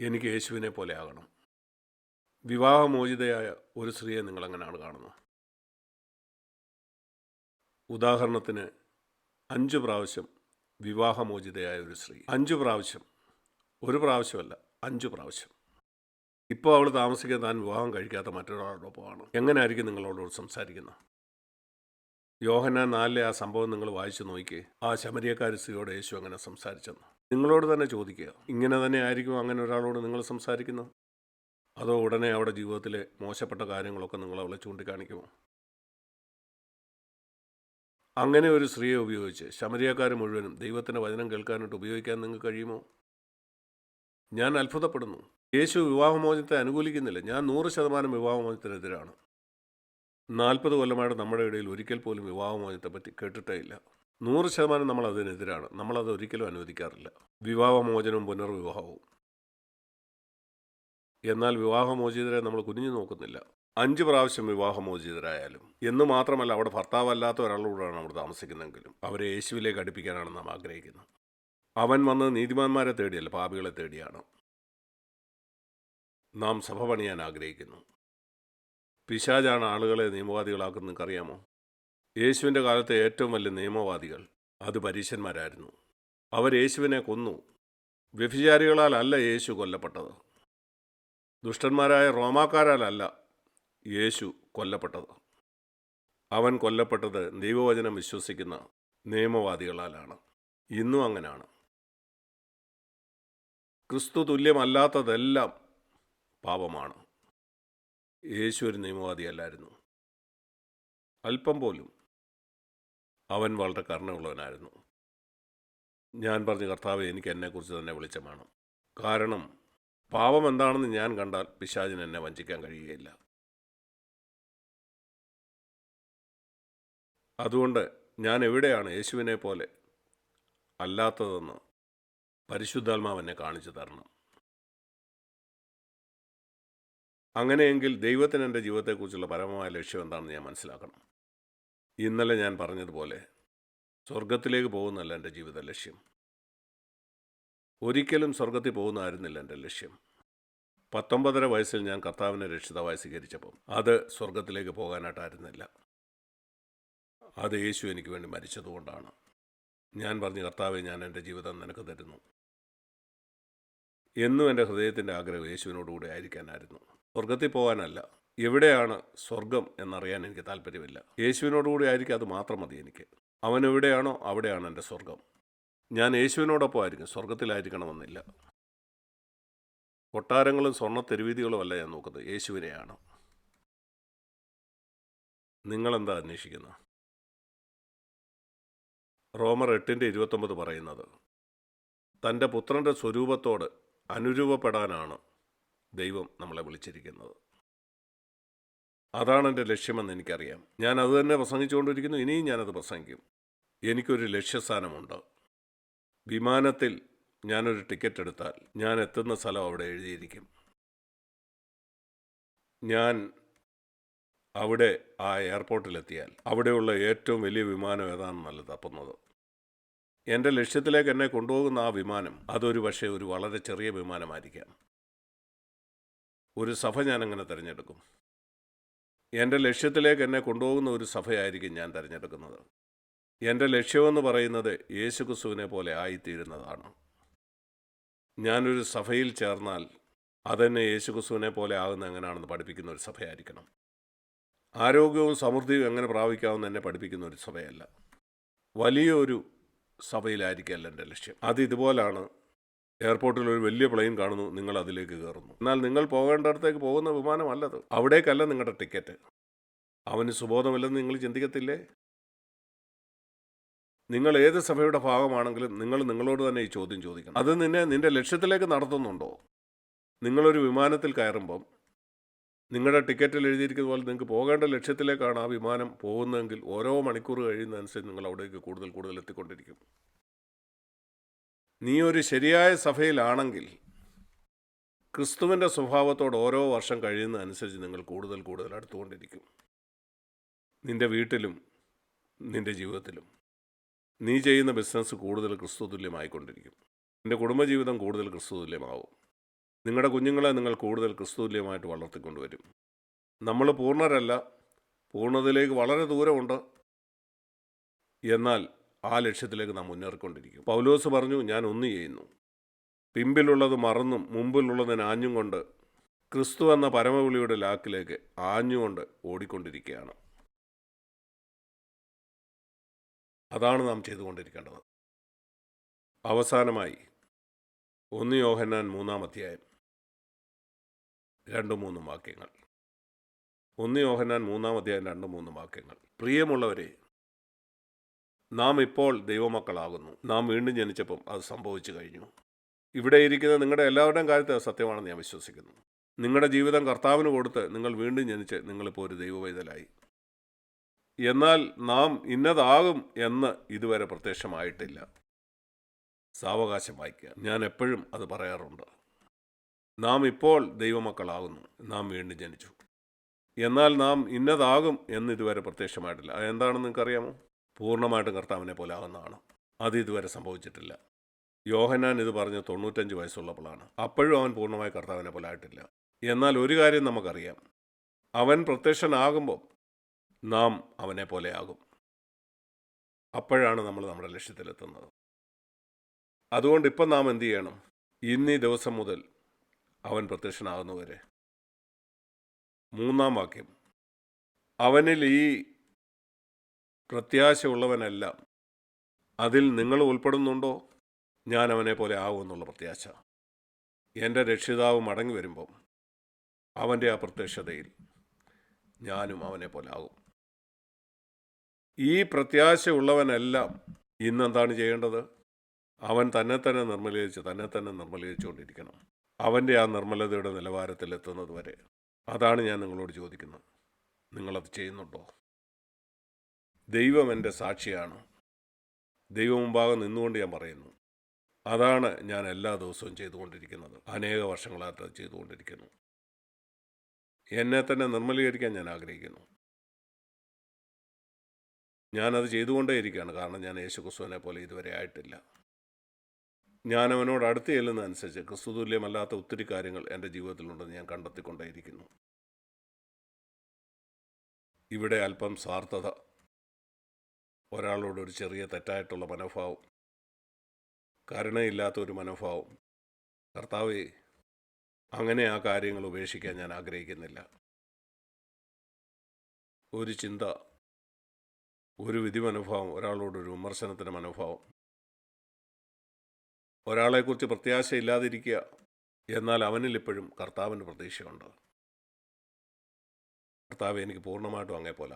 എനിക്ക് യേശുവിനെ പോലെ ആകണം. വിവാഹമോചിതയായ ഒരു സ്ത്രീയെ നിങ്ങൾ എങ്ങനെയാണ് കാണുന്നത്? ഉദാഹരണത്തിന് അഞ്ച് പ്രാവശ്യം വിവാഹമോചിതയായ ഒരു സ്ത്രീ. അഞ്ച് പ്രാവശ്യം. ഒരു പ്രാവശ്യമല്ല അഞ്ച് പ്രാവശ്യം. ഇപ്പോൾ അവൾ താമസിക്കാൻ താൻ വിവാഹം കഴിക്കാത്ത മറ്റൊരാളോടൊപ്പമാണ് എങ്ങനെയായിരിക്കും നിങ്ങളോട് സംസാരിക്കുന്നത്? യോഹന നാലിലെ ആ സംഭവം നിങ്ങൾ വായിച്ചു നോക്കി ആ ശമരിയക്കാരി സ്ത്രീയോട് യേശു അങ്ങനെ സംസാരിച്ചെന്ന്? നിങ്ങളോട് തന്നെ ചോദിക്കുക. ഇങ്ങനെ തന്നെ ആയിരിക്കും അങ്ങനെ ഒരാളോട് നിങ്ങൾ സംസാരിക്കുന്നത്? അതോ ഉടനെ അവിടെ ജീവിതത്തിലെ മോശപ്പെട്ട കാര്യങ്ങളൊക്കെ നിങ്ങൾ അവളെ ചൂണ്ടിക്കാണിക്കുമോ? അങ്ങനെ ഒരു സ്ത്രീയെ ഉപയോഗിച്ച് ശമരിയാക്കാർ മുഴുവനും ദൈവത്തിന്റെ വചനം കേൾക്കാനായിട്ട് ഉപയോഗിക്കാൻ നിങ്ങൾക്ക് കഴിയുമോ? ഞാൻ അത്ഭുതപ്പെടുന്നു. യേശു വിവാഹമോചനത്തെ അനുകൂലിക്കുന്നില്ല. ഞാൻ നൂറ് ശതമാനം വിവാഹമോചനത്തിനെതിരാണ്. നാൽപ്പത് കൊല്ലമായിട്ട് നമ്മുടെ ഇടയിൽ ഒരിക്കൽ പോലും വിവാഹമോചനത്തെ പറ്റി കേട്ടിട്ടേ ഇല്ല. നൂറ് ശതമാനം നമ്മൾ അതിനെതിരാണ് നമ്മളത് ഒരിക്കലും അനുവദിക്കാറില്ല. വിവാഹമോചനവും പുനർവിവാഹവും. എന്നാൽ വിവാഹമോചിതരെ നമ്മൾ കുനിഞ്ഞു നോക്കുന്നില്ല. അഞ്ച് പ്രാവശ്യം വിവാഹമോചിതരായാലും. എന്ന് മാത്രമല്ല അവിടെ ഭർത്താവല്ലാത്ത ഒരാളോടാണ് അവിടെ താമസിക്കുന്നതെങ്കിലും. അവരെ യേശുവിലേക്ക് അടുപ്പിക്കാനാണ് നാം ആഗ്രഹിക്കുന്നത്. അവൻ വന്ന് നീതിമാന്മാരെ തേടിയല്ല പാപികളെ തേടിയാണ്. നാം സഭ പണിയാൻ ആഗ്രഹിക്കുന്നു. പിശാജാണ് ആളുകളെ നിയമവാദികളാക്കുന്നത് നിങ്ങൾക്കറിയാമോ? യേശുവിന്റെ കാലത്തെ ഏറ്റവും വലിയ നിയമവാദികൾ. അത് പരീശന്മാരായിരുന്നു. അവർ യേശുവിനെ കൊന്നു. വ്യഭിചാരികളാൽ അല്ല യേശു കൊല്ലപ്പെട്ടത്. ദുഷ്ടന്മാരായ റോമാക്കാരാലല്ല യേശു കൊല്ലപ്പെട്ടത്. അവൻ കൊല്ലപ്പെട്ടത് ദൈവവചനം വിശ്വസിക്കുന്ന നിയമവാദികളാലാണ്. ഇന്നും അങ്ങനെയാണ് ക്രിസ്തു തുല്യമല്ലാത്തതെല്ലാം പാപമാണ്. യേശു ഒരു നിയമവാദിയല്ലായിരുന്നു. അല്പം പോലും അവൻ വളരെ കരുണയുള്ളവനായിരുന്നു. ഞാൻ പറഞ്ഞ കർത്താവ് എനിക്ക് എന്നെക്കുറിച്ച് തന്നെ വെളിച്ചമാണ് കാരണം പാപം എന്താണെന്ന് ഞാൻ കണ്ടാൽ പിശാചിന് എന്നെ വഞ്ചിക്കാൻ കഴിയുകയില്ല. അതുകൊണ്ട് ഞാൻ എവിടെയാണ് യേശുവിനെ പോലെ അല്ലാത്തതെന്ന് പരിശുദ്ധാത്മാവ് എന്നെ കാണിച്ചു തരണം. അങ്ങനെയെങ്കിൽ ദൈവത്തിന് എന്റെ ജീവിതത്തെക്കുറിച്ചുള്ള പരമമായ ലക്ഷ്യം എന്താണെന്ന് ഞാൻ മനസ്സിലാക്കണം. ഇന്നലെ ഞാൻ പറഞ്ഞതുപോലെ സ്വർഗത്തിലേക്ക് പോകുന്നല്ല എന്റെ ജീവിത ലക്ഷ്യം. ഒരിക്കലും സ്വർഗത്തിൽ പോകുന്നതായിരുന്നില്ല എന്റെ ലക്ഷ്യം. പത്തൊമ്പതര വയസ്സിൽ ഞാൻ കർത്താവിനെ രക്ഷിതാവായി സ്വീകരിച്ചപ്പം അത് സ്വർഗത്തിലേക്ക് പോകാനായിട്ടായിരുന്നില്ല. അത് യേശു എനിക്ക് വേണ്ടി മരിച്ചതുകൊണ്ടാണ്. ഞാൻ പറഞ്ഞു കർത്താവെ ഞാൻ എന്റെ ജീവിതം നിനക്ക് തരുന്നു. എന്നും എന്റെ ഹൃദയത്തിന്റെ ആഗ്രഹം യേശുവിനോടുകൂടി ആയിരിക്കാനായിരുന്നു. സ്വർഗത്തിൽ പോകാനല്ല. എവിടെയാണ് സ്വർഗം എന്നറിയാൻ എനിക്ക് താല്പര്യമില്ല യേശുവിനോടുകൂടി ആയിരിക്കും അത് മാത്രം മതി എനിക്ക്. അവൻ എവിടെയാണോ അവിടെയാണ് എന്റെ സ്വർഗം ഞാൻ യേശുവിനോടൊപ്പം ആയിരിക്കും സ്വർഗത്തിലായിരിക്കണമെന്നില്ല കൊട്ടാരങ്ങളും സ്വർണ തെരുവീതികളും അല്ല ഞാൻ നോക്കുന്നത് യേശുവിനെയാണ്. നിങ്ങളെന്താ അന്വേഷിക്കുന്നത്? റോമർ എട്ടിന്റെ ഇരുപത്തൊമ്പത് പറയുന്നത് തന്റെ പുത്രന്റെ സ്വരൂപത്തോട് അനുരൂപപ്പെടാനാണ് ദൈവം നമ്മളെ വിളിച്ചിരിക്കുന്നത്. അതാണ് എന്റെ ലക്ഷ്യമെന്ന് എനിക്കറിയാം. ഞാൻ അത് തന്നെ പ്രസംഗിച്ചുകൊണ്ടിരിക്കുന്നു ഇനിയും ഞാനത് പ്രസംഗിക്കും. എനിക്കൊരു ലക്ഷ്യസ്ഥാനമുണ്ട്. വിമാനത്തിൽ ഞാനൊരു ടിക്കറ്റ് എടുത്താൽ ഞാൻ എത്തുന്ന സ്ഥലം അവിടെ എഴുതിയിരിക്കും. ഞാൻ അവിടെ ആ എയർപോർട്ടിലെത്തിയാൽ അവിടെയുള്ള ഏറ്റവും വലിയ വിമാനം ഏതാണെന്നല്ല തപ്പുന്നത്. എന്റെ ലക്ഷ്യത്തിലേക്ക് എന്നെ കൊണ്ടുപോകുന്ന ആ വിമാനം അതൊരു പക്ഷേ ഒരു വളരെ ചെറിയ വിമാനമായിരിക്കാം. ഒരു സഭ ഞാൻ അങ്ങനെ തിരഞ്ഞെടുക്കും. എന്റെ ലക്ഷ്യത്തിലേക്ക് എന്നെ കൊണ്ടുപോകുന്ന ഒരു സഭയായിരിക്കും ഞാൻ തിരഞ്ഞെടുക്കുന്നത്. എന്റെ ലക്ഷ്യമെന്ന് പറയുന്നത് യേശുക്രിസ്തുവിനെ പോലെ ആയിത്തീരുന്നതാണ്. ഞാനൊരു സഭയിൽ ചേർന്നാൽ അതെന്നെ യേശുക്രിസ്തുവിനെ പോലെ ആകുന്ന എങ്ങനെയാണെന്ന് പഠിപ്പിക്കുന്ന ഒരു സഭയായിരിക്കണം. ആരോഗ്യവും സമൃദ്ധിയും എങ്ങനെ പ്രാപിക്കാമെന്ന് എന്നെ പഠിപ്പിക്കുന്ന ഒരു സഭയല്ല. വലിയൊരു സഭയിലായിരിക്കല്ല എന്റെ ലക്ഷ്യം. അത് ഇതുപോലാണ് എയർപോർട്ടിൽ ഒരു വലിയ പ്ലെയിൻ കാണുന്നു നിങ്ങൾ അതിലേക്ക് കയറുന്നു. എന്നാൽ നിങ്ങൾ പോകേണ്ടടത്തേക്ക് പോകുന്ന വിമാനമല്ലത്. അവിടേക്കല്ല നിങ്ങളുടെ ടിക്കറ്റ്. അവന് സുബോധമില്ലെന്ന് നിങ്ങൾ ചിന്തിക്കത്തില്ലേ? നിങ്ങൾ ഏത് സഭയുടെ ഭാഗമാണെങ്കിലും നിങ്ങൾ നിങ്ങളോട് തന്നെ ഈ ചോദ്യം ചോദിക്കണം. അത് നിന്നെ നിന്റെ ലക്ഷ്യത്തിലേക്ക് നടത്തുന്നുണ്ടോ? നിങ്ങളൊരു വിമാനത്തിൽ കയറുമ്പം നിങ്ങളുടെ ടിക്കറ്റിൽ എഴുതിയിരിക്കുന്ന പോലെ നിങ്ങൾക്ക് പോകേണ്ട ലക്ഷ്യത്തിലേക്കാണ് ആ വിമാനം പോകുന്നതെങ്കിൽ ഓരോ മണിക്കൂർ കഴിയുന്നതനുസരിച്ച് നിങ്ങൾ അവിടേക്ക് കൂടുതൽ കൂടുതൽ എത്തിക്കൊണ്ടിരിക്കും. നീ ഒരു ശരിയായ സഭയിലാണെങ്കിൽ ക്രിസ്തുവിന്റെ സ്വഭാവത്തോട് ഓരോ വർഷം കഴിയുന്നതനുസരിച്ച് നിങ്ങൾ കൂടുതൽ കൂടുതൽ അടുത്തുകൊണ്ടിരിക്കും. നിന്റെ വീട്ടിലും നിന്റെ ജീവിതത്തിലും നീ ചെയ്യുന്ന ബിസിനസ് കൂടുതൽ ക്രിസ്തു തുല്യമായിക്കൊണ്ടിരിക്കും നിന്റെ കുടുംബജീവിതം കൂടുതൽ ക്രിസ്തു തുല്യമാവും നിങ്ങളുടെ കുഞ്ഞുങ്ങളെ നിങ്ങൾ കൂടുതൽ ക്രിസ്തുല്യമായിട്ട് വളർത്തിക്കൊണ്ടുവരും. നമ്മൾ പൂർണരല്ല പൂർണതയിലേക്ക് വളരെ ദൂരമുണ്ട്. എന്നാൽ ആ ലക്ഷ്യത്തിലേക്ക് നാം മുന്നേറിക്കൊണ്ടിരിക്കും. പൗലോസ് പറഞ്ഞു ഞാൻ ഒന്ന് ചെയ്യുന്നു. പിമ്പിലുള്ളത് മറന്നും മുമ്പിലുള്ളതിന് ആഞ്ഞും കൊണ്ട് ക്രിസ്തു എന്ന പരമവിളിയുടെ ലാക്കിലേക്ക് ആഞ്ഞുകൊണ്ട് ഓടിക്കൊണ്ടിരിക്കുകയാണ്. അതാണ് നാം ചെയ്തുകൊണ്ടിരിക്കേണ്ടത്. അവസാനമായി ഒന്ന് യോഹന്നാൻ മൂന്നാം അധ്യായം. രണ്ടു മൂന്നും വാക്യങ്ങൾ. ഒന്ന് യോഹന്നാൻ മൂന്നാം അധ്യായം രണ്ടു മൂന്നും വാക്യങ്ങൾ. പ്രിയമുള്ളവരെ നാം ഇപ്പോൾ ദൈവമക്കളാകുന്നു. നാം വീണ്ടും ജനിച്ചപ്പം അത് സംഭവിച്ചു കഴിഞ്ഞു. ഇവിടെ ഇരിക്കുന്ന നിങ്ങളുടെ എല്ലാവരുടെയും കാര്യത്തിൽ സത്യമാണെന്ന് ഞാൻ വിശ്വസിക്കുന്നു. നിങ്ങളുടെ ജീവിതം കർത്താവിന് കൊടുത്ത് നിങ്ങൾ വീണ്ടും ജനിച്ച് നിങ്ങളിപ്പോൾ ഒരു ദൈവവൈതലായി. എന്നാൽ നാം ഇന്നതാകും എന്ന് ഇതുവരെ പ്രത്യക്ഷമായിട്ടില്ല. സാവകാശം വായിക്കുക. ഞാൻ എപ്പോഴും അത് പറയാറുണ്ട്. നാം ഇപ്പോൾ ദൈവമക്കളാകുന്നു. നാം വീണ്ടും ജനിച്ചു. എന്നാൽ നാം ഇന്നതാകും എന്ന് ഇതുവരെ പ്രത്യക്ഷമായിട്ടില്ല. അത് എന്താണെന്ന് നിങ്ങൾക്കറിയാമോ? പൂർണമായിട്ടും കർത്താവിനെ പോലെ ആകുന്നതാണ് അത് ഇതുവരെ സംഭവിച്ചിട്ടില്ല. യോഹനാൻ ഇത് പറഞ്ഞ് തൊണ്ണൂറ്റഞ്ച് വയസ്സുള്ളപ്പോഴാണ്. അപ്പോഴും അവൻ പൂർണമായി കർത്താവിനെ പോലെ ആയിട്ടില്ല. എന്നാൽ ഒരു കാര്യം നമുക്കറിയാം. അവൻ പ്രത്യക്ഷനാകുമ്പോൾ നാം അവനെ പോലെയാകും അപ്പോഴാണ് നമ്മൾ നമ്മുടെ ലക്ഷ്യത്തിലെത്തുന്നത്. അതുകൊണ്ട് ഇപ്പം നാം എന്തു ചെയ്യണം? ഇന്നീ ദിവസം മുതൽ അവൻ പ്രത്യക്ഷനാകുന്നവരെ മൂന്നാം വാക്യം. അവനിൽ ഈ പ്രത്യാശയുള്ളവനെല്ലാം. അതിൽ നിങ്ങൾ ഉൾപ്പെടുന്നുണ്ടോ? ഞാൻ അവനെ പോലെ ആവുമെന്നുള്ള പ്രത്യാശ. എന്റെ രക്ഷിതാവ് മടങ്ങി വരുമ്പം അവന്റെ ആ പ്രത്യക്ഷതയിൽ ഞാനും അവനെ പോലെ ആകും ഈ പ്രത്യാശയുള്ളവനെല്ലാം ഇന്നെന്താണ് ചെയ്യേണ്ടത്? അവൻ തന്നെ തന്നെ നിർമ്മലീകരിച്ച് തന്നെ തന്നെ നിർമ്മലീകരിച്ചുകൊണ്ടിരിക്കണം. അവന്റെ ആ നിർമ്മലതയുടെ നിലവാരത്തിൽ എത്തുന്നത് വരെ. അതാണ് ഞാൻ നിങ്ങളോട് ചോദിക്കുന്നത്. നിങ്ങളത് ചെയ്യുന്നുണ്ടോ? ദൈവം എന്റെ സാക്ഷിയാണ്. ദൈവം മുമ്പാകെ നിന്നുകൊണ്ട് ഞാൻ പറയുന്നു. അതാണ് ഞാൻ എല്ലാ ദിവസവും ചെയ്തുകൊണ്ടിരിക്കുന്നത്. അനേക വർഷങ്ങളായിട്ട് അത് ചെയ്തുകൊണ്ടിരിക്കുന്നു. എന്നെ തന്നെ നിർമ്മലീകരിക്കാൻ ഞാൻ ആഗ്രഹിക്കുന്നു. ഞാനത് ചെയ്തുകൊണ്ടേയിരിക്കുകയാണ്. കാരണം ഞാൻ യേശു ക്രിസ്തുവിനെ പോലെ ഇതുവരെ ആയിട്ടില്ല. ഞാൻ അവനോട് അടുത്ത് ചെല്ലുന്നതനുസരിച്ച് ക്രിസ്തുതുല്യമല്ലാത്ത ഒത്തിരി കാര്യങ്ങൾ എന്റെ ജീവിതത്തിലുണ്ടെന്ന് ഞാൻ കണ്ടെത്തിക്കൊണ്ടേയിരിക്കുന്നു. ഇവിടെ അല്പം സ്വാർത്ഥത ഒരാളോട് ഒരു ചെറിയ തെറ്റായിട്ടുള്ള മനോഭാവം. കരുണയില്ലാത്ത ഒരു മനോഭാവം. കർത്താവേ അങ്ങനെ ആ കാര്യങ്ങൾ ഉപേക്ഷിക്കാൻ ഞാൻ ആഗ്രഹിക്കുന്നില്ല. ഒരു ചിന്ത ഒരു വിധി മനോഭാവം ഒരാളോടൊരു വിമർശനത്തിന്റെ മനോഭാവം. ഒരാളെക്കുറിച്ച് പ്രത്യാശയില്ലാതിരിക്കുക എന്നാൽ അവനിൽ ഇപ്പോഴും കർത്താവിന്റെ പ്രതീക്ഷയുണ്ട്. കർത്താവ് എനിക്ക് പൂർണമായിട്ടും അങ്ങേ പോലെ